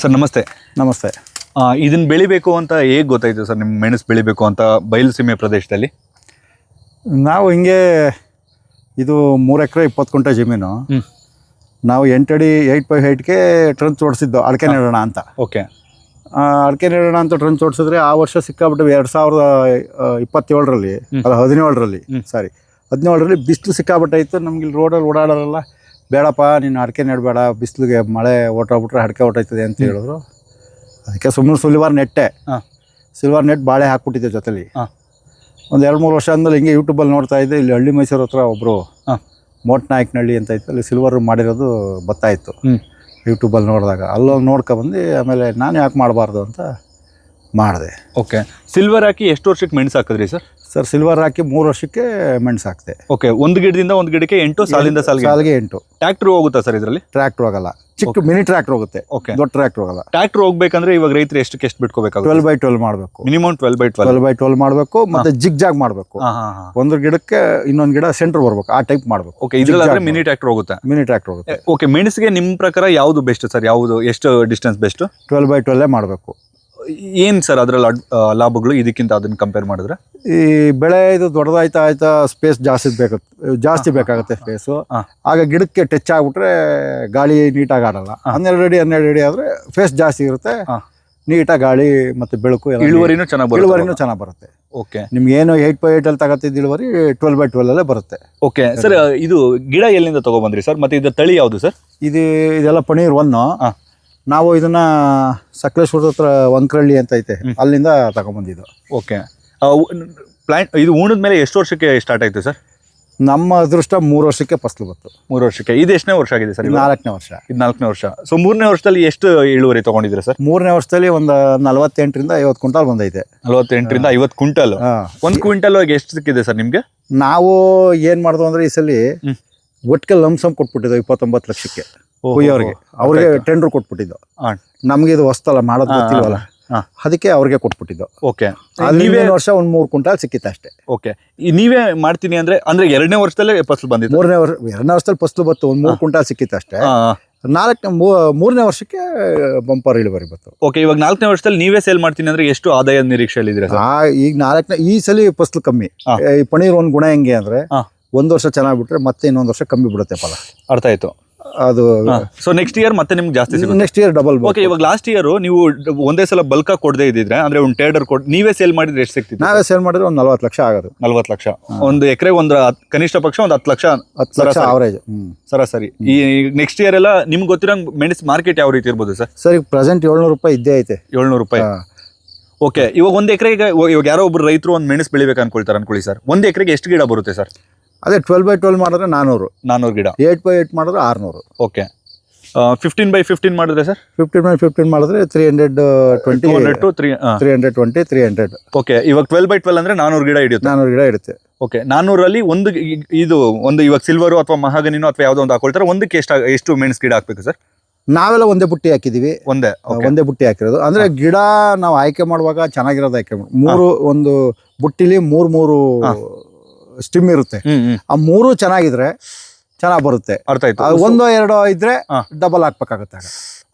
Sir ನಮಸ್ತೆ. ನಮಸ್ತೆ. ಇದನ್ನು ಬೆಳಿಬೇಕು ಅಂತ ಹೇಗೆ ಗೊತ್ತಾಯಿತು ಸರ್ ನಿಮ್ಮ ಮೆಣಸು ಬೆಳಿಬೇಕು ಅಂತ ಬಯಲುಸೀಮೆ ಪ್ರದೇಶದಲ್ಲಿ? ನಾವು ಹಿಂಗೆ ಇದು ಮೂರು ಎಕರೆ ಇಪ್ಪತ್ತು ಕುಂಟೆ ಜಮೀನು. ನಾವು ಎಂಟಡಿ ಏಯ್ಟ್ ಬೈ ಏಯ್ಟ್ಗೆ ಟ್ರನ್ಸ್ ಓಡಿಸಿದ್ದು ಅಡಕೆ ನೆಡೋಣ ಅಂತ. ಓಕೆ. ಅಡಕೆ ನೆಡೋಣ ಅಂತ ಟ್ರನ್ಸ್ ಓಡಿಸಿದ್ರೆ ಆ ವರ್ಷ ಸಿಕ್ಕಾಬಿಟ್ಟು ಎರಡು ಸಾವಿರದ ಇಪ್ಪತ್ತೇಳರಲ್ಲಿ ಅಲ್ಲ ಹದಿನೇಳರಲ್ಲಿ. ಸಾರಿ ಹದಿನೇಳರಲ್ಲಿ ಬಿಸಿಲು ಸಿಕ್ಕಾಬಿಟ್ಟಾಯಿತು ನಮ್ಗೆ ಇಲ್ಲಿ ರೋಡಲ್ಲಿ ಓಡಾಡೋರಲ್ಲ. ಬೇಡಪ್ಪ ನೀನು ಅಡಿಕೆ ನೆಡಬೇಡ ಬಿಸಿಲಿಗೆ ಮಳೆ ಓಟೋಗ್ಬಿಟ್ರೆ ಅಡಿಕೆ ಹೊಟ್ಟೋಯ್ತದೆ ಅಂತ ಹೇಳಿದ್ರು. ಅದಕ್ಕೆ ಸುಮ್ಮನೆ ಸುಲಿವಾರ್ ನೆಟ್ಟೆ. ಹಾಂ. ಸಿಲ್ವರ್ ನೆಟ್ ಬಾಳೆ ಹಾಕ್ಬಿಟ್ಟಿದ್ದೆ ಜೊತೆಲಿ. ಹಾಂ. ಒಂದು ಎರಡು ಮೂರು ವರ್ಷ ಆದಮೇಲೆ ಹಿಂಗೆ ಯೂಟ್ಯೂಬಲ್ಲಿ ನೋಡ್ತಾ ಇದ್ದೆ. ಇಲ್ಲಿ ಹಳ್ಳಿ ಮೈಸೂರು ಹತ್ರ ಒಬ್ಬರು ಹಾಂ. ಮೋಟ್ ನಾಯಕನಹಳ್ಳಿ ಅಂತ ಇತ್ತು. ಅಲ್ಲಿ ಸಿಲ್ವರ್ ಮಾಡಿರೋದು ಬತ್ತಾಯಿತ್ತು ಯೂಟ್ಯೂಬಲ್ಲಿ ನೋಡಿದಾಗ. ಅಲ್ಲೊಂದು ನೋಡ್ಕೊಬಂದು ಆಮೇಲೆ ನಾನು ಯಾಕೆ ಮಾಡಬಾರ್ದು ಅಂತ ಮಾಡಿದೆ. ಓಕೆ ಸಿಲ್ವರ್ ಹಾಕಿ ಎಷ್ಟು ವರ್ಷಕ್ಕೆ ಮೆಣಸು ಹಾಕಿದ್ರಿ ಸರ್? ಸರ್ ಸಿಲ್ವರ್ ಹಾಕಿ ಮೂರು ವರ್ಷಕ್ಕೆ ಮೆಣಸು ಹಾಕ್ತೆ. ಓಕೆ ಒಂದು ಗಿಡದಿಂದ ಒಂದು ಗಿಡಕ್ಕೆ ಎಂಟು ಸಾಲಿಂದ ಸಾಲಿಗೆ? ಸಾಲಿಗೆ ಎಂಟು. ಟ್ರ್ಯಾಕ್ಟರ್ ಹೋಗುತ್ತಾ ಸರ್ ಇದರಲ್ಲಿ? ಟ್ರ್ಯಾಕ್ಟರ್ ಹೋಗಲ್ಲ. ಚಿಕ್ಕ ಮಿನಿ ಟ್ರ್ಯಾಕ್ಟ್ರ್ ಹೋಗುತ್ತೆ. ಓಕೆ ದೊಡ್ಡ ಟ್ರ್ಯಾಕ್ಟ್ರ್ ಹೋಗಲ್ಲ. ಟ್ರ್ಯಾಕ್ಟರ್ ಹೋಗ್ಬೇಕಂದ್ರೆ ಇವಾಗ ರೈತರು ಎಷ್ಟು ಎಷ್ಟು ಬಿಟ್ಕೋಬೇಕಾಗುತ್ತೆ? ಟ್ವೆಲ್ ಬೈ ಟ್ವೆಲ್ ಮಾಡಬೇಕು. Minimum twelve by twelve twelve by twelve ಮಾಡಬೇಕು ಮತ್ತೆ ಜಿಗ್ ಜಾಗ್ ಮಾಡಬೇಕು ಒಂದು ಗಿಡಕ್ಕೆ ಇನ್ನೊಂದು ಗಿಡ ಸೆಂಟರ್ ಬರ್ಬೇಕು ಆ ಟೈಪ್ ಮಾಡಬೇಕು. ಓಕೆ ಇದ್ರಲ್ಲಾದ್ರೆ ಮಿನಿ ಟ್ರ್ಯಾಕ್ಟರ್ ಹೋಗುತ್ತೆ? ಮಿನಿ ಟ್ರ್ಯಾಕ್ಟರ್ ಹೋಗುತ್ತೆ. ಓಕೆ ಮೆಣಸಿಗೆ ನಿಮ್ಮ ಪ್ರಕಾರ ಯಾವುದು ಬೆಸ್ಟ್ ಸರ್? ಯಾವುದು ಎಷ್ಟು distance best twelve by twelve ಮಾಡಬೇಕು. ಏನು ಸರ್ ಅದರಲ್ಲಿ ಲಾಭಗಳು ಇದಕ್ಕಿಂತ ಅದನ್ನ ಕಂಪೇರ್ ಮಾಡಿದ್ರೆ? ಈ ಬೆಳೆ ಇದು ದೊಡ್ಡದಾಯ್ತಾ ಆಯ್ತಾ ಸ್ಪೇಸ್ ಜಾಸ್ತಿ ಬೇಕಾಗುತ್ತೆ ಜಾಸ್ತಿ ಬೇಕಾಗುತ್ತೆ ಸ್ಪೇಸು. ಆಗ ಗಿಡಕ್ಕೆ ಟಚ್ ಆಗ್ಬಿಟ್ರೆ ಗಾಳಿ ನೀಟಾಗಿ ಆಡಲ್ಲ ಹನ್ನೆರಡು ಅಡಿ ಹನ್ನೆರಡು ಅಡಿ ಆದರೆ ಫೇಸ್ ಜಾಸ್ತಿ ಇರುತ್ತೆ. ನೀಟಾಗಿ ಗಾಳಿ ಮತ್ತು ಬೆಳಕು ಇಳುವರಿನ ಚೆನ್ನಾಗಿ ಇಳುವರಿನೂ ಚೆನ್ನಾಗಿ ಬರುತ್ತೆ. ಓಕೆ ನಿಮ್ಗೆ ಏನು ಏಟ್ ಬೈ ಏಯ್ಟಲ್ಲಿ ತಗೋತಿದ್ದ ಇಳುವರಿ ಟ್ವೆಲ್ ಬೈ ಟ್ವೆಲ್ ಅಲ್ಲೇ ಬರುತ್ತೆ. Okay sir. ಇದು ಗಿಡ ಎಲ್ಲಿಂದ ತಗೊಬಂದ್ರಿ ಸರ್? ಮತ್ತೆ ಇದು ತಳಿ ಯಾವುದು ಸರ್? ಇದು ಇದೆಲ್ಲ ಪನೀರ್ ಒನ್ನು. ನಾವು ಇದನ್ನ ಸಕಲೇಶ್ವರದ ಹತ್ರ ವಂಕ್ರಳ್ಳಿ ಅಂತ ಐತೆ. ಅಲ್ಲಿಂದ ತಗೊಂಬಂದಿದ್ದು. ಓಕೆ. ಪ್ಲಾಂಟ್ ಇದು ಉಣದ ಮೇಲೆ ಎಷ್ಟು ವರ್ಷಕ್ಕೆ ಸ್ಟಾರ್ಟ್ ಆಯಿತು ಸರ್? ನಮ್ಮ ಅದೃಷ್ಟ ಮೂರು ವರ್ಷಕ್ಕೆ ಫಸ್ಲು ಬಂತು. ಮೂರು ವರ್ಷಕ್ಕೆ. ಇದು ಎಷ್ಟನೇ ವರ್ಷ ಆಗಿದೆ ಸರ್ ನಾಲ್ಕನೇ ವರ್ಷ. ಇದು ನಾಲ್ಕನೇ ವರ್ಷ. ಸೊ ಮೂರನೇ ವರ್ಷದಲ್ಲಿ ಎಷ್ಟು ಇಳುವರಿ ತಗೊಂಡಿದ್ದೀರಾ ಸರ್? ಮೂರನೇ ವರ್ಷದಲ್ಲಿ ಒಂದು ನಲವತ್ತೆಂಟರಿಂದ ಐವತ್ತು ಕ್ವಿಂಟಾಲ್ ಬಂದೈತೆ. ನಲವತ್ತೆಂಟರಿಂದ ಐವತ್ತು ಕ್ವಿಂಟಲ್. ಹಾ. ಒಂದು ಕ್ವಿಂಟಲ್ ಎಷ್ಟು ಸಿಕ್ಕಿದೆ ಸರ್ ನಿಮಗೆ? ನಾವು ಏನು ಮಾಡಿದ್ವು ಅಂದರೆ ಈ ಸಲ. ಒಟ್ಟಿಗೆ ಲಂಸಮ್ ಕೊಟ್ಬಿಟ್ಟಿದ್ದೆವು ಇಪ್ಪತ್ತೊಂಬತ್ತು ಲಕ್ಷಕ್ಕೆ. ಕುಯ್ಯೋರಿಗೆ ಅವ್ರಿಗೆ ಟೆಂಡರ್ ಕೊಟ್ಬಿಟ್ಟಿದ್ದು. ನಮ್ಗೆ ಇದು ಹೊಸ್ತಲ್ಲ ಮಾಡೋದು ಗೊತ್ತಿಲ್ವಲ್ಲ? ಅದಕ್ಕೆ ಅವ್ರಿಗೆ ಕೊಟ್ಬಿಟ್ಟಿದ್ದು. ಓಕೆ. ನೀವೇ ವರ್ಷ ಒಂದು ಮೂರು ಕ್ವಿಂಟಾಲ್ ಸಿಕ್ಕಿತ್ತು ಅಷ್ಟೇ. ಓಕೆ. ನೀವೇ ಮಾಡ್ತೀನಿ ಅಂದ್ರೆ ಅಂದ್ರೆ ಎರಡನೇ ವರ್ಷದಲ್ಲೇ ಫಸಲು ಬಂದಿತ್ತು ಮೂರನೇ ವರ್ಷ ಎರಡನೇ ವರ್ಷದಲ್ಲಿ ಫಸ್ಲು ಬತ್ತು ಒಂದು ಮೂರು ಕ್ವಿಂಟಾಲ್ ಸಿಕ್ಕಿತ್ತು ಅಷ್ಟೇ. ನಾಲ್ಕನೇ ಮೂರನೇ ವರ್ಷಕ್ಕೆ ಬಂಪರ್ ಇಳುವರಿ ಬತ್ತು ಓಕೆ ಇವಾಗ ನಾಲ್ಕನೇ ವರ್ಷದಲ್ಲಿ ನೀವೇ ಸೇಲ್ ಮಾಡ್ತೀನಿ ಅಂದ್ರೆ ಎಷ್ಟು ಆದಾಯದ ನಿರೀಕ್ಷೆಯಲ್ಲಿ ಇದ್ರೆ ಈಗ ನಾಲ್ಕನೇ ಈ ಸಲ ಫಸ್ಲು ಕಮ್ಮಿ. ಈ ಪನೀರ್ ಒಂದು ಗುಣ ಹೆಂಗೆ ಅಂದ್ರೆ. ಒಂದು ವರ್ಷ ಚೆನ್ನಾಗಿ ಬಿಟ್ರೆ ಮತ್ತೆ ಇನ್ನೊಂದು ವರ್ಷ ಕಮ್ಮಿ ಬಿಡುತ್ತೆ ಫಲ. ಅರ್ಥ ಆಯ್ತು. ಅದು ಸೊ ನೆಕ್ಸ್ಟ್ ಇಯರ್ ಮತ್ತೆ ನಿಮ್ಗೆ ಜಾಸ್ತಿ ಸಿಗುತ್ತೆ? ನೆಕ್ಸ್ಟ್ ಇಯರ್ ಡಬಲ್ ಓಕೆ ಇವಾಗ ಲಾಸ್ಟ್ ಇಯರ್ ನೀವು ಒಂದೇ ಸಲ ಬಲ್ಕ್ ಕೊಡದೇ ಇದ್ದಿದ್ರೆ ಅಂದ್ರೆ ಒಂದು ಟೇಡರ್ ಕೊಡ್ ನೀವೇ ಸೇಲ್ ಮಾಡಿದ್ರೆ ಎಷ್ಟು ಸಿಕ್ತಿತ್ತು ನಾವೇ ಸೇಲ್ ಮಾಡಿದ್ರೆ ಒಂದು ನಲ್ವತ್ತು ಲಕ್ಷ ಆಗೋದು. ನಲ್ವತ್ತು ಲಕ್ಷ. ಒಂದು ಎಕರೆ ಒಂದು ಹತ್- ಕನಿಷ್ಠ ಪಕ್ಷ ಒಂದು ಹತ್ತು ಲಕ್ಷ ಹತ್ತು ಲಕ್ಷ ಸರಾಸರಿ. ಅವರೇಜ್ ಸರಾಸರಿ. ಈ ನೆಕ್ಸ್ಟ್ ಇಯರ್ ಎಲ್ಲ ನಿಮ್ಗೆ ಗೊತ್ತಿರೋ ಮೆಣಸ್ ಮಾರ್ಕೆಟ್ ಯಾವ ರೀತಿ ಇರ್ಬೋದು ಸರ್? ಸರ್ ಈಗ ಪ್ರೆಸೆಂಟ್ ಏಳ್ನೂರು ರೂಪಾಯಿ ಇದ್ದೇ ಐತೆ. ಏಳ್ನೂರು ರೂಪಾಯಿ. ಹಾ. ಓಕೆ ಇವಾಗ ಒಂದು ಎಕರೆಗೆ ಇವಾಗ ಯಾರೋ ಒಬ್ರು ರೈತರು ಒಂದು ಮೆಣಸು ಬೆಳಿಬೇಕು ಅನ್ಕೊಳ್ತಾರೆ ಅನ್ಕೊಳ್ಳಿ ಸರ್. ಒಂದು ಎಕರೆಗೆ ಎಷ್ಟು ಗಿಡ ಬರುತ್ತೆ ಸರ್? ಅದೇ ಟ್ವೆಲ್ ಬೈ ಟ್ವೆಲ್ ಮಾಡಿದ್ರೆ ನಾನ್ನೂರು ನಾನ್ನೂರು ಗಿಡ. ಏಯ್ಟ್ ಬೈ ಏಯ್ಟ್ ಮಾಡಿದ್ರೆ ಆರುನೂರು. ಓಕೆ ಫಿಫ್ಟೀನ್ ಬೈ ಫಿಫ್ಟೀನ್ ಮಾಡಿದ್ರೆ ಸರ್? ಫಿಫ್ಟೀನ್ ಬೈ ಫಿಫ್ಟೀನ್ ಮಾಡಿದ್ರೆ three hundred twenty two hundred to three three hundred twenty three hundred okay ಇವಾಗ ಟ್ವೆಲ್ ಬೈ ಟ್ವೆಲ್ ಅಂದರೆ ನಾನ್ನೂರು ಗಿಡ ಹಿಡಿಯುತ್ತೆ. ನಾನೂರು ಗಿಡ ಇರುತ್ತೆ ಓಕೆ ನಾನೂರಲ್ಲಿ ಒಂದು ಇದು ಒಂದು ಇವಾಗ ಸಿಲ್ವರು ಅಥವಾ ಮಹಾಗನಿನೋ ಅಥವಾ ಯಾವುದೋ ಒಂದು ಹಾಕೊಳ್ತಾರೆ ಒಂದಕ್ಕೆ ಎಷ್ಟು ಎಷ್ಟು ಮೆಣಸು ಗಿಡ ಹಾಕಬೇಕು ಸರ್? ನಾವೆಲ್ಲ ಒಂದೇ ಬುಟ್ಟಿ ಹಾಕಿದೀವಿ. ಒಂದೇ ಒಂದೇ ಬುಟ್ಟಿ ಹಾಕಿರೋದು. ಅಂದ್ರೆ ಗಿಡ ನಾವು ಆಯ್ಕೆ ಮಾಡುವಾಗ ಚೆನ್ನಾಗಿರೋದು ಆಯ್ಕೆ ಮಾಡಿ ಮೂರು ಒಂದು ಬುಟ್ಟಿಲಿ ಮೂರು ಮೂರು ಸ್ಟಿಮ್ ಇರುತ್ತೆ. ಆ ಮೂರು ಚೆನ್ನಾಗಿದ್ರೆ ಚೆನ್ನಾಗಿ ಬರುತ್ತೆ. ಅರ್ಥ ಆಯ್ತು. ಒಂದೋ ಎರಡೋ ಇದ್ರೆ. ಡಬಲ್ ಹಾಕ್ಬೇಕಾಗುತ್ತೆ.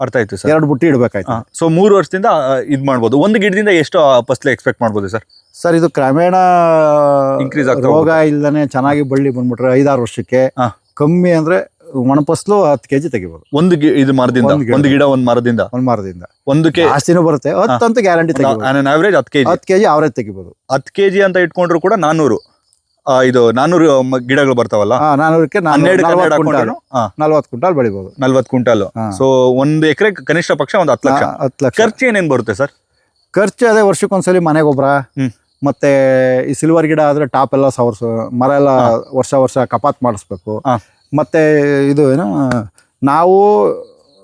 ಅರ್ಥ ಆಯ್ತು ಸರ್. ಎರಡು ಬುಟ್ಟಿ ಇಡಬೇಕಾಯ್ತು ಸೊ ಮೂರು ವರ್ಷದಿಂದ ಇದು ಮಾಡ್ಬೋದು. ಒಂದು ಗಿಡದಿಂದ ಎಷ್ಟು ಫಸ್ಲೆ ಎಕ್ಸ್ಪೆಕ್ಟ್ ಮಾಡ್ಬೋದು ಸರ್? ಸರ್ ಇದು ಕ್ರಮೇಣ ಇನ್ಕ್ರೀಸ್ ಆಗ್ತದೆ ರೋಗ ಇಲ್ಲದೆ ಚೆನ್ನಾಗಿ ಬಳ್ಳಿ ಬಂದ್ಬಿಟ್ರೆ ಐದಾರು ವರ್ಷಕ್ಕೆ. ಕಮ್ಮಿ ಅಂದ್ರೆ ಒಣಪಸ್ಲು ಹತ್ತು ಕೆಜಿ ತೆಗಿಬೋದು. ಒಂದು ಇದು ಮರದಿಂದ? ಒಂದು ಗಿಡ. ಒಂದು ಮರದಿಂದ ಒಂದು ಮರದಿಂದ? ಒಂದ್ ಒಂದಕ್ಕೆ ಜಾಸ್ತಿನೂ ಬರುತ್ತೆ. ಹತ್ತಂತ ಗ್ಯಾರಂಟಿ ತೆಗಿಬೋದು. ಆನ್ ಆವರೇಜ್ ಹತ್ತು ಕೆಜಿ. ಹತ್ತು ಕೆಜಿ ಅವ್ರೇಜ್ ತೆಗಿಬೋದು. ಹತ್ತು ಕೆಜಿ ಅಂತ ಇಟ್ಕೊಂಡ್ರು ಕೂಡ ನಾನ್ನೂರು ಆ, ಇದು ನಾನ್ನೂರು ಮ- ಗಿಡಗಳು ಬರ್ತಾವಲ್ಲ ಹಾ ನಾನೂರಕ್ಕೆ ಹನ್ನೆರಡು ನಲ್ವತ್ತು ಕ್ವಿಂಟಾಲ್ ಹಾಕೊಂಡು ನಲ್ವತ್ತು ಕ್ವಿಂಟಾಲ್ ಬೆಳಿಬೋದು ನಲ್ವತ್ತು ಕ್ವಿಂಟಾಲ್ ಹಾ. ಸೊ ಒಂದು ಎಕರೆ ಕನಿಷ್ಠ ಪಕ್ಷ ಒಂದು ಹತ್ತು ಲಕ್ಷ ಹಾ, ಹತ್ತು ಲಕ್ಷ ಖರ್ಚು ಏನೇನ್ ಬರುತ್ತೆ ಸರ್ ಖರ್ಚು ಅದೇ ವರ್ಷಕ್ಕೊಂದ್ಸಲಿ ಮನೆ ಗೊಬ್ಬರ ಹ್ಮ್. ಮತ್ತೆ ಈ ಸಿಲ್ವರ್ ಗಿಡ ಆದ್ರೆ ಟಾಪ್ ಎಲ್ಲ ಸವರ್ಸ ಮರ ಎಲ್ಲ ವರ್ಷ ವರ್ಷ ಕಪಾತ್ ಮಾಡಿಸ್ಬೇಕು ಹಾ. ಮತ್ತೆ ಇದು ಏನು ನಾವು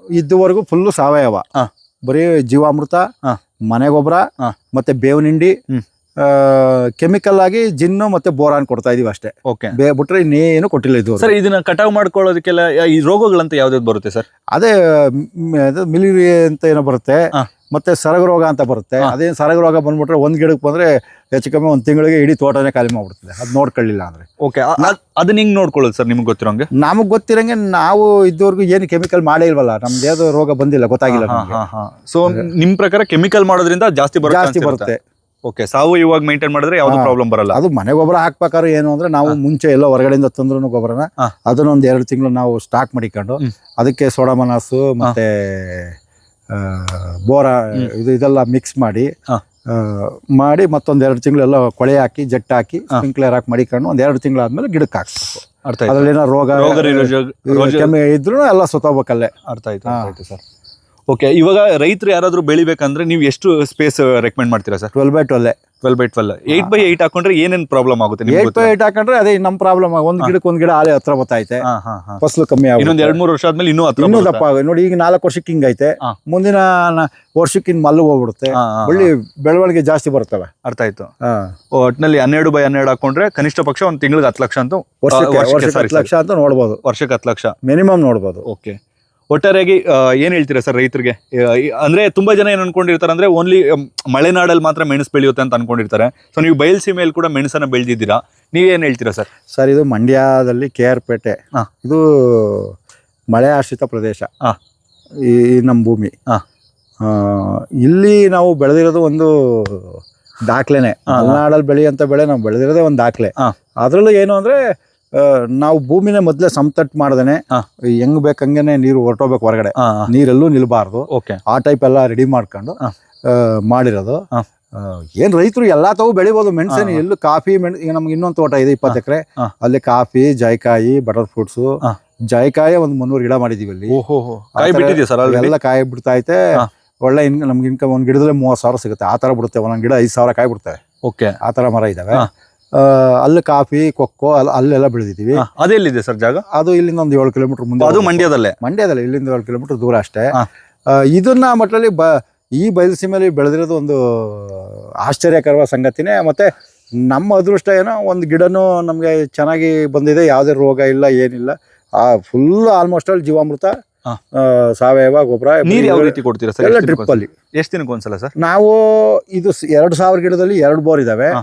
ಇದುವರೆಗೂ ಫುಲ್ಲು ಸಾವಯವ ಹಾ. ಬರೀ ಜೀವಾಮೃತ ಹಾ. ಮನೆ ಗೊಬ್ಬರ ಹಾ. ಮತ್ತೆ ಬೇವಿನ ಹಿಂಡಿ ಹ್ಮ್. ಕೆಮಿಕಲ್ ಆಗಿ ಜಿನ್ನು ಮತ್ತೆ ಬೋರಾನ್ ಕೊಡ್ತಾ ಇದೀವಿ ಅಷ್ಟೇ. ಓಕೆ ಬಿಟ್ರೆ ಇನ್ನೇನು ಕೊಟ್ಟಿಲ್ಲ ಇದು ಸರ್ ಇದನ್ನ ಕಟಾವು ಮಾಡ್ಕೊಳ್ಳೋದಕ್ಕೆಲ್ಲ ಈ ರೋಗಗಳಂತ ಯಾವ್ದು ಬರುತ್ತೆ ಸರ್ ಅದೇ ಮಿಲಿರಿ ಅಂತ ಏನೋ ಬರುತ್ತೆ ಮತ್ತೆ ಸರಗ ರೋಗ ಅಂತ ಬರುತ್ತೆ. ಅದೇನು ಸರಗ ರೋಗ ಬಂದ್ಬಿಟ್ರೆ ಒಂದ್ ಗಿಡಕ್ಕೆ ಬಂದ್ರೆ ಹೆಚ್ಚು ಕಮ್ಮಿ ಒಂದು ತಿಂಗಳಿಗೆ ಇಡೀ ತೋಟನೇ ಖಾಲಿ ಮಾಡ್ಬಿಡ್ತದೆ. ಅದು ನೋಡ್ಕೊಳ್ಳಿಲ್ಲ ಅಂದ್ರೆ. ಓಕೆ ಅದನ್ನ ಹಿಂಗ್ ನೋಡ್ಕೊಳ್ಳೋದು ಸರ್ ನಿಮ್ಗೆ ಗೊತ್ತಿರೋಂಗೆ? ನಮಗೆ ಗೊತ್ತಿರಂಗೆ ನಾವು ಇದ್ದವ್ರಿಗೂ ಏನು ಕೆಮಿಕಲ್ ಮಾಡೇ ಇಲ್ವಲ್ಲ ನಮ್ದು ಯಾವ್ದು ರೋಗ ಬಂದಿಲ್ಲ ಗೊತ್ತಾಗಿಲ್ಲ. ಸೊ ನಿಮ್ ಪ್ರಕಾರ ಕೆಮಿಕಲ್ ಮಾಡೋದ್ರಿಂದ ಜಾಸ್ತಿ ಜಾಸ್ತಿ ಬರುತ್ತೆ. ಓಕೆ ಸಾವು ಇವಾಗ ಮೇಂಟೈನ್ ಮಾಡಿದ್ರೆ ಯಾವ್ದು ಪ್ರಾಬ್ಲಮ್ ಬರಲ್ಲ. ಅದು ಮನೆ ಗೊಬ್ಬರ ಹಾಕ್ಬೇಕಾದ್ರೆ ಏನು ಅಂದ್ರೆ ನಾವು ಮುಂಚೆ ಎಲ್ಲ ಹೊರಗಡೆಯಿಂದ ತಂದ್ರು ಗೊಬ್ಬರನ ಅದನ್ನೊಂದು ಅದನ್ನ ಒಂದ್ ಎರಡು ತಿಂಗಳು ನಾವು ಸ್ಟಾಕ್ ಮಾಡಿಕೊಂಡು. ಅದಕ್ಕೆ ಸೋಡಾಮನಾಸು ಮತ್ತೆ ಬೋರಾ ಇದು ಇದೆಲ್ಲ ಮಿಕ್ಸ್ ಮಾಡಿ ಮಾಡಿ ಮತ್ತೊಂದ್ ಎರಡು ತಿಂಗಳು ಎಲ್ಲ ಕೊಳೆ ಹಾಕಿ ಜಟ್ ಹಾಕಿ ಸ್ಪ್ರಿಂಕ್ಲರ್ ಹಾಕಿ ಮಡಿಕೊಂಡು ಒಂದ್ ಎರಡು ತಿಂಗಳಾದ್ಮೇಲೆ ಗಿಡಕ್ಕೆ ಹಾಕ್ಬೇಕು ಅದ್ರಲ್ಲಿ ರೋಗ ಇದ್ರು ಎಲ್ಲ ಸುತ್ತೋಗ್ಬೇಕಲ್ಲೇ. ಅರ್ಥ ಆಯ್ತು ಸರ್. ಓಕೆ ಇವಾಗ ರೈತರು ಯಾರಾದರೂ ಬೆಳಿಬೇಕಂದ್ರೆ ನೀವು ಎಷ್ಟು ಸ್ಪೇಸ್ ರೆಕಮೆಂಡ್ ಮಾಡ್ತೀರಾ sir twelve by twelve twelve by twelve eight by eight ಹಾಕೊಂಡ್ರೆ ಏನೇನು ಪ್ರಾಬ್ಲಮ್ ಆಗುತ್ತೆ ಏಯ್ಟ್ ಏಟ್ ಬೈ ಏಟ್ ಹಾಕೊಂಡ್ರೆ ಅದೇ ನಮ್ಮ ಪ್ರಾಬ್ಲಮ್ ಒಂದು ಗಿಡಕ್ಕೆ ಒಂದು ಗಿಡ ಆಲೆ ಹತ್ರ ಬತ್ತೈತೆ. ಫಸಲು ಕಮ್ಮಿ ಆಗುತ್ತೆ. ಇನ್ನೊಂದು ಎರಡು ಮೂರು ವರ್ಷ ಆದ್ಮೇಲೆ ಇನ್ನೂ ಹತ್ರ ಇನ್ನೂ ದಪ್ಪ ಆಗುತ್ತೆ. ನೋಡಿ ಈಗ ನಾಲ್ಕು ವರ್ಷಕ್ಕೆ ಹಿಂಗೈತೆ ಐತೆ. ಮುಂದಿನ ವರ್ಷಕ್ಕೆ ಮಲ್ಲು ಹೋಗ್ಬಿಡುತ್ತೆ. ಒಳ್ಳೆ ಬೆಳವಣಿಗೆ ಜಾಸ್ತಿ ಬರ್ತವೆ. ಅರ್ಥ ಆಯ್ತು. ಒಟ್ಟಿನಲ್ಲಿ ಹನ್ನೆರಡು ಬೈ ಹನ್ನೆರಡು ಹಾಕೊಂಡ್ರೆ ಕನಿಷ್ಠ ಪಕ್ಷ ಒಂದು ತಿಂಗಳಿಗೆ ಹತ್ತು ಲಕ್ಷ ಅಂತ ವರ್ಷಕ್ಕೆ ಹತ್ತು ಲಕ್ಷ ಅಂತ ನೋಡ್ಬೋದು. ವರ್ಷಕ್ಕೆ ಹತ್ತು ಲಕ್ಷ. ಮಿನಿಮಮ್ ನೋಡ್ಬೋದು. ಓಕೆ ಒಟ್ಟಾರೆಯಾಗಿ ಏನು ಹೇಳ್ತೀರಾ ಸರ್ ರೈತರಿಗೆ? ಅಂದರೆ ತುಂಬ ಜನ ಏನು ಅನ್ಕೊಂಡಿರ್ತಾರೆ ಅಂದ್ರೆ ಓನ್ಲಿ ಮಳೆನಾಡಲ್ಲಿ ಮಾತ್ರ ಮೆಣಸು ಬೆಳೆಯುತ್ತೆ ಅಂತ ಅನ್ಕೊಂಡಿರ್ತಾರೆ. ಸೊ ನೀವು ಬಯಲ್ಸೀಮೆಯಲ್ಲಿ ಕೂಡ ಮೆಣಸನ್ನ ಬೆಳೆದಿದ್ದೀರಾ? ನೀವೇನು ಹೇಳ್ತೀರಾ ಸರ್? ಸರ್ ಇದು ಮಂಡ್ಯದಲ್ಲಿ ಕೆ ಆರ್ ಪೇಟೆ. ಹಾ. ಇದು ಮಳೆ ಆಶ್ರಿತ ಪ್ರದೇಶ. ಹಾ. ಈ ನಮ್ಮ ಭೂಮಿ. ಹಾ. ಇಲ್ಲಿ ನಾವು ಬೆಳೆದಿರೋದು ಒಂದು ದಾಖಲೆನೇ. ಮಲೆನಾಡಲ್ಲಿ ಬೆಳೆಯುವಂಥ ಬೆಳೆ ನಾವು ಬೆಳೆದಿರೋದೇ ಒಂದು ದಾಖಲೆ. ಹಾಂ. ಅದರಲ್ಲೂ ಏನು ಅಂದ್ರೆ ನಾವು ಭೂಮಿನ ಮೊದ್ಲೇ ಸಮತಟ್ಟು ಮಾಡ್ದೇನೆ. ಹೆಂಗ್ ಬೇಕಂಗೆನೆ ನೀರು ಹೊರಟೋಗ್ಬೇಕು ಹೊರಗಡೆ. ನೀರೆಲ್ಲೂ ನಿಲ್ಬಾರ್ದು. ಆ ಟೈಪ್ ಎಲ್ಲ ರೆಡಿ ಮಾಡ್ಕೊಂಡು ಮಾಡಿರೋದು. ಏನ್ ರೈತರು ಎಲ್ಲಾ ತಾವು ಬೆಳಿಬೋದು. ಮೆಣಸಿನ. ಎಲ್ಲೂ ಕಾಫಿ ಮೆಣ್ ಈಗ ನಮ್ಗೆ ಇನ್ನೊಂದು ತೋಟ ಇದೆ ಇಪ್ಪತ್ತು ಎಕರೆ. ಅಲ್ಲಿ ಕಾಫಿ ಜಾಯ್ಕಾಯಿ ಬಟರ್ ಫ್ರೂಟ್ಸ್. ಜಾಯ್ಕಾಯಿ ಒಂದು ಮುನ್ನೂರು ಗಿಡ ಮಾಡಿದೀವಿ ಅಲ್ಲಿ. ಥರ ಎಲ್ಲ ಕಾಯಿ ಬಿಡ್ತಾ ಐತೆ ಒಳ್ಳೆ ಇನ್ ನಮ್ಗೆ ಇನ್ಕಮ್ ಒಂದ್ ಗಿಡದಲ್ಲಿ ಮೂವತ್ತು ಸಾವಿರ ಸಿಗುತ್ತೆ. ಆ ತರ ಬಿಡುತ್ತೆ. ಒಂದೊಂದು ಗಿಡ ಐದು ಸಾವಿರ ಕಾಯಿ ಬಿಡ್ತವೆ ಓಕೆ. ಆ ತರ ಮರ ಇದಾವೆ. ಅಲ್ಲಿ ಕಾಫಿ ಕೊಕ್ಕೋ ಅಲ್ಲಿ ಅಲ್ಲೆಲ್ಲ ಬೆಳೆದಿದ್ದೀವಿ. ಅದೆಲ್ಲಿದೆ ಸರ್ ಜಾಗ? ಅದು ಇಲ್ಲಿಂದ ಒಂದು ಏಳು ಕಿಲೋಮೀಟರ್ ಮುಂದೆ ಅದು ಮಂಡ್ಯದಲ್ಲೇ? ಮಂಡ್ಯದಲ್ಲೇ ಇಲ್ಲಿಂದ ಏಳು ಕಿಲೋಮೀಟರ್ ದೂರ ಅಷ್ಟೇ. ಇದನ್ನ ಮಟ್ಟಲ್ಲಿ ಬ ಈ ಬಯಲುಸೀಮೆಯಲ್ಲಿ ಬೆಳೆದಿರೋದು ಒಂದು ಆಶ್ಚರ್ಯಕರವಾದ ಸಂಗತಿನೇ. ಮತ್ತೆ ನಮ್ಮ ಅದೃಷ್ಟ ಏನೋ ಒಂದು ಗಿಡನೂ ನಮಗೆ ಚೆನ್ನಾಗಿ ಬಂದಿದೆ ಯಾವುದೇ ರೋಗ ಇಲ್ಲ ಏನಿಲ್ಲ. ಆ ಫುಲ್ ಆಲ್ಮೋಸ್ಟ್ ಅಲ್ಲಿ ಜೀವಾಮೃತ ಸಾವಯವ ಗೊಬ್ಬರ ನೀರು ಯಾವ ರೀತಿ ಕೊಡ್ತೀರಾ ಸರ್? ಎಲ್ಲ ಎಷ್ಟು ಡ್ರಿಪ್ ದಿನಕ್ಕೊಂದ್ಸಲ? ಎಷ್ಟು ದಿನಕ್ಕೆ ಒಂದ್ಸಲ ಸರ್? ನಾವು ಇದು ಎರಡು ಸಾವಿರ ಗಿಡದಲ್ಲಿ ಎರಡು ಬೋರ್ ಇದಾವೆ. ಹಾ.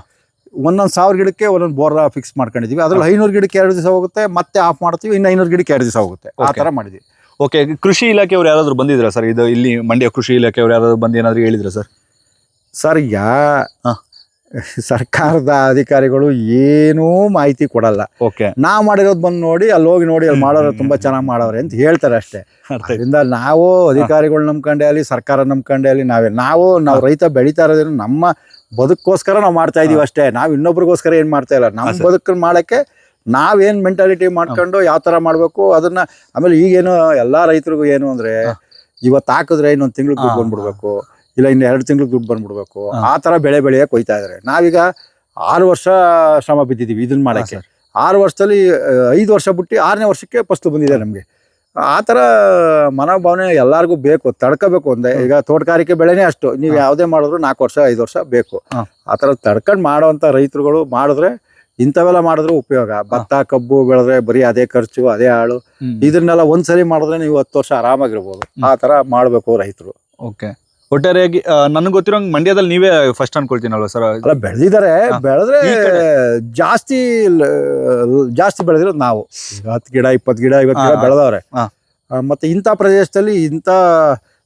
ಒಂದೊಂದು ಸಾವಿರ ಗಿಡಕ್ಕೆ ಒಂದೊಂದು ಬೋರ್ ಫಿಕ್ಸ್ ಮಾಡ್ಕೊಂಡಿದ್ದೀವಿ ಅದ್ರಲ್ಲಿ ಐನೂರು ಗಿಡಕ್ಕೆ ಎರಡು ದಿವಸ ಹೋಗುತ್ತೆ ಮತ್ತೆ ಆಫ್ ಮಾಡ್ತೀವಿ ಇನ್ನು ಐನೂರು ಗಿಡಕ್ಕೆ ಎರಡು ದಿವಸ ಹೋಗುತ್ತೆ. ಆ ಥರ ಮಾಡಿದ್ವಿ. ಓಕೆ ಕೃಷಿ ಇಲಾಖೆಯವ್ರು ಯಾರಾದರೂ ಬಂದಿದ್ರಾ ಸರ್? ಇದು ಇಲ್ಲಿ ಮಂಡ್ಯ ಕೃಷಿ ಇಲಾಖೆಯವ್ರು ಯಾರಾದರೂ ಬಂದು ಏನಾದರೂ ಹೇಳಿದ್ರಾ ಸರ್? ಸರ್ ಯಾ. ಸರ್ಕಾರದ ಅಧಿಕಾರಿಗಳು ಏನೂ ಮಾಹಿತಿ ಕೊಡಲ್ಲ. ಓಕೆ ನಾವು ಮಾಡಿರೋದು ಬಂದು ನೋಡಿ ಅಲ್ಲಿ ಹೋಗಿ ನೋಡಿ ಅಲ್ಲಿ ಮಾಡೋರು ತುಂಬ ಚೆನ್ನಾಗಿ ಮಾಡೋರೆ ಅಂತ ಹೇಳ್ತಾರೆ ಅಷ್ಟೇ. ಅದರಿಂದ ನಾವು ಅಧಿಕಾರಿಗಳು ನಂಬ್ಕೊಂಡೆ ಅಲ್ಲಿ ಸರ್ಕಾರ ನಂಬ್ಕೊಂಡೆ ಅಲ್ಲಿ ನಾವೇ ನಾವು ನಾವು ರೈತ ಬೆಳೀತಾ ಇರೋದ್ರಿಂದ ನಮ್ಮ ಬದುಕೋಸ್ಕರ ನಾವು ಮಾಡ್ತಾ ಇದೀವಿ ಅಷ್ಟೇ. ನಾವು ಇನ್ನೊಬ್ರಿಗೋಸ್ಕರ ಏನ್ ಮಾಡ್ತಾ ಇಲ್ಲ. ನಮ್ಮ ಬದುಕನ್ನು ಮಾಡೋಕ್ಕೆ ಮಾಡಕ್ಕೆ ನಾವೇನ್ ಮೆಂಟಾಲಿಟಿ ಮಾಡ್ಕೊಂಡು ಯಾವ ತರ ಮಾಡ್ಬೇಕು ಅದನ್ನ ಆಮೇಲೆ ಈಗೇನು ಎಲ್ಲಾ ರೈತರಿಗೂ ಏನು ಅಂದ್ರೆ. ಇವತ್ತು ಹಾಕಿದ್ರೆ ಇನ್ನೊಂದು ತಿಂಗಳು ದುಡ್ಡು ಬಂದ್ಬಿಡ್ಬೇಕು. ಇಲ್ಲ ಇನ್ನು ಎರಡು ತಿಂಗಳು ದುಡ್ಡು ಬಂದ್ಬಿಡ್ಬೇಕು. ಆ ತರ ಬೆಳೆ ಬೆಳೆಯಕ್ಕೆ ಹೋಯ್ತಾ ಇದಾರೆ. ನಾವೀಗ ಆರು ವರ್ಷ ಶ್ರಮ ಬಿದ್ದಿದೀವಿ ಇದನ್ನ ಮಾಡಕ್ಕೆ. ಆರು ವರ್ಷದಲ್ಲಿ ಐದು ವರ್ಷ ಬಿಟ್ಟು ಆರನೇ ವರ್ಷಕ್ಕೆ ಫಸ್ಲು ಬಂದಿದೆ ನಮಗೆ. ಆ ಥರ ಮನೋಭಾವನೆ ಎಲ್ಲರಿಗೂ ಬೇಕು ತಡ್ಕೋಬೇಕು ಒಂದೇ. ಈಗ ತೋಟಗಾರಿಕೆ ಬೆಳೆನೇ ಅಷ್ಟು. ನೀವು. ಯಾವುದೇ ಮಾಡಿದ್ರು ನಾಲ್ಕು ವರ್ಷ ಐದು ವರ್ಷ ಬೇಕು. ಆ ಥರ ತಡ್ಕೊಂಡು ಮಾಡೋವಂಥ ರೈತರುಗಳು ಮಾಡಿದ್ರೆ ಇಂಥವೆಲ್ಲ ಮಾಡಿದ್ರು ಉಪಯೋಗ. ಭತ್ತ ಕಬ್ಬು ಬೆಳೆದ್ರೆ ಬರೀ ಅದೇ ಖರ್ಚು ಅದೇ ಆಳು ಇದನ್ನೆಲ್ಲ ಒಂದ್ಸರಿ ಮಾಡಿದ್ರೆ ನೀವು ಹತ್ತು ವರ್ಷ ಆರಾಮಾಗಿರ್ಬೋದು. ಆ ಥರ ಮಾಡಬೇಕು ರೈತರು. ಓಕೆ. ಒಟ್ಟಾರೆಯಾಗಿ ನನಗೆ ಗೊತ್ತಿರೋಂಗ್ ಮಂಡ್ಯದಲ್ಲಿ ನೀವೇ ಫಸ್ಟ್ ಅನ್ಕೊಳ್ತೀನಲ್ವ ಸರ್ ಅಲ್ಲ ಬೆಳೆದಿದ್ದಾರೆ. ಬೆಳೆದ್ರೆ ಜಾಸ್ತಿ ಜಾಸ್ತಿ ಬೆಳೆದಿರೋದು ನಾವು. ಹತ್ತು ಗಿಡ ಇಪ್ಪತ್ತು ಗಿಡ ಇವತ್ತು ಗಿಡ. ಬೆಳೆದವ್ರೆ. ಮತ್ತೆ ಇಂಥ ಪ್ರದೇಶದಲ್ಲಿ ಇಂಥ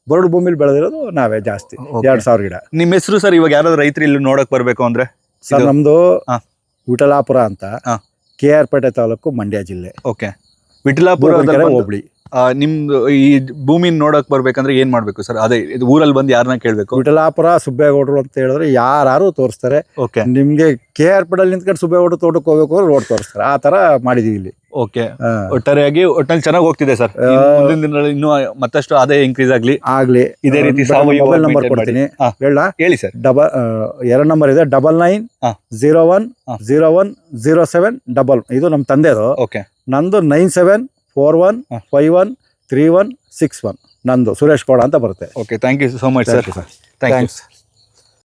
ಬರಡು ಭೂಮಿಲಿ ಬೆಳೆದಿರೋದು ನಾವೇ ಜಾಸ್ತಿ ಎರಡು ಸಾವಿರ ಗಿಡ. ನಿಮ್ಮ ಹೆಸರು ಸರ್ ಇವಾಗ ಯಾರಾದ್ರೂ ರೈತರು ಇಲ್ಲಿ ನೋಡಕ್ ಬರಬೇಕು ಅಂದ್ರೆ? ಸರ್ ನಮ್ದು. ವಿಠಲಾಪುರ ಅಂತ. ಕೆ ಆರ್ ಪೇಟೆ ತಾಲೂಕು ಮಂಡ್ಯ ಜಿಲ್ಲೆ. ಓಕೆ. ವಿಠಲಾಪುರ ಹೋಬಳಿ. ನಿಮ್ದು ಈ ಭೂಮಿನ ನೋಡಕ್ ಬರ್ಬೇಕಂದ್ರೆ ಏನ್ ಮಾಡ್ಬೇಕು ಸರ್? ಅದೇ ಇದು ಊರಲ್ಲಿ ಬಂದು ಯಾರನ್ನ ಕೇಳ್ಬೇಕು? ವಿಠಲಾಪುರ ಸುಬ್ಬೇಗೌಡರು ಅಂತ ಹೇಳಿದ್ರೆ ಯಾರು ತೋರಿಸ್ತಾರೆ. ಓಕೆ ನಿಮ್ಗೆ ಕೆ ಆರ್ ಪೇಟೆಲ್ ನಿಂತ್ಕೊಂಡು ಸುಬ್ಬೇಗೌಡರು ತೋಟಕ್ಕೆ ಹೋಗ್ಬೇಕು ಅಂದ್ರೆ ರೋಡ್ ತೋರಿಸ್ತಾರೆ. ಆ ತರ ಮಾಡಿದೀವಿ ಇಲ್ಲಿ. ಓಕೆ ಒಟ್ಟಾರೆಯಾಗಿ ಒಟ್ಟಲ್ಲಿ ಚೆನ್ನಾಗಿ ಹೋಗ್ತಿದೆ ಸರ್. ಮುಂದಿನ ದಿನಗಳಲ್ಲಿ ಇನ್ನೂ ಮತ್ತಷ್ಟು ಅದೇ ಇನ್ಕ್ರೀಸ್ ಆಗ್ಲಿ. ಆಗ್ಲಿ. ಇದೇ ರೀತಿ ಮೊಬೈಲ್ ನಂಬರ್ ಕೊಡ್ತೀನಿ. ಹೇಳ. ಹೇಳಿ ಸರ್. ಡಬಲ್ ಎರಡು ನಂಬರ್ ಇದೆ. Double nine. Zero one. Zero one zero seven double ಇದು ನಮ್ಮ ತಂದೆದು. ಓಕೆ ನಂದು nine seven four one. Five one three one six one ನಂದು ಸುರೇಶ್ ಕೋಡ ಅಂತ ಬರುತ್ತೆ. Okay thank you so much sir Thank thank you thanks